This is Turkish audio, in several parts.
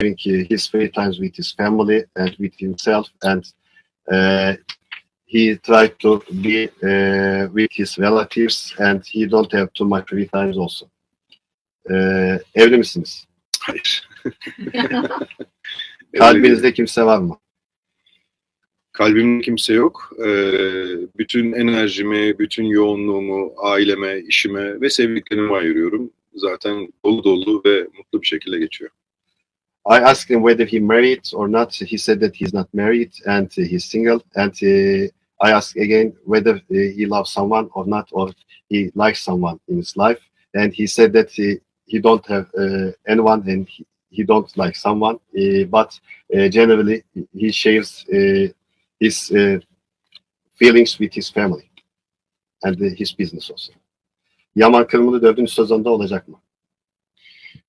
having his free times with his family and with himself, and uh, he tried to be uh, with his relatives, and he don't have too much free times also. Uh, evli misiniz? Hayır. Kalbinizde kimse var mı? Kalbimde kimse yok. Ee, bütün enerjimi, bütün yoğunluğumu aileme, işime ve sevdiklerime ayırıyorum. Zaten dolu dolu ve mutlu bir şekilde geçiyor. I asked him whether he married or not. He said that he's not married and he's single. And uh, I asked again whether uh, he loves someone or not, or he likes someone in his life. And he said that he, he don't have uh, anyone and he, he don't like someone. But generally, he shares his feelings with his family and his business also. Yaman Kırmızı dördüncü sezonda olacak mı?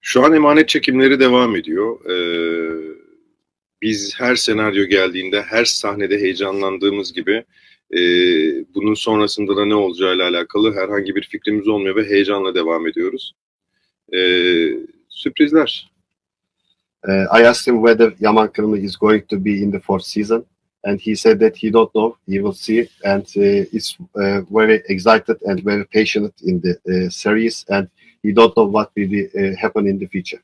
Şu an emanet çekimleri devam ediyor. Ee, biz her senaryo geldiğinde, her sahnede heyecanlandığımız gibi e, bunun sonrasında da ne olacağıyla alakalı herhangi bir fikrimiz olmuyor ve heyecanla devam ediyoruz. Ee, sürprizler. Uh, I asked him whether Yaman Kırmızı is going to be in the fourth season, and he said that he don't know. He will see, and uh, is uh, very excited and very patient in the uh, series, and he don't know what will uh, happen in the future.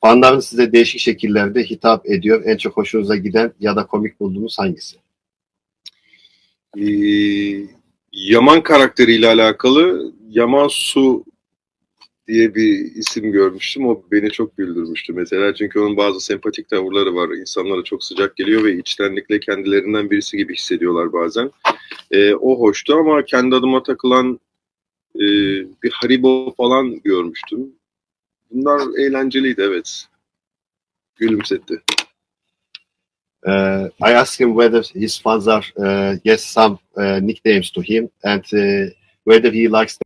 Fanlarınız size değişik şekillerde hitap ediyor. En çok hoşunuza giden ya da komik bulduğunuz hangisi? Ee, Yaman karakteriyle alakalı Yaman Su diye bir isim görmüştüm. O beni çok güldürmüştü mesela. Çünkü onun bazı sempatik tavırları var. İnsanlara çok sıcak geliyor ve içtenlikle kendilerinden birisi gibi hissediyorlar bazen. Ee, o hoştu ama kendi adıma takılan e, bir Haribo falan görmüştüm. Bunlar eğlenceliydi evet. Gülümsetti. Uh, I asked him whether his fans are uh, yes some uh, nicknames to him, and uh, whether he likes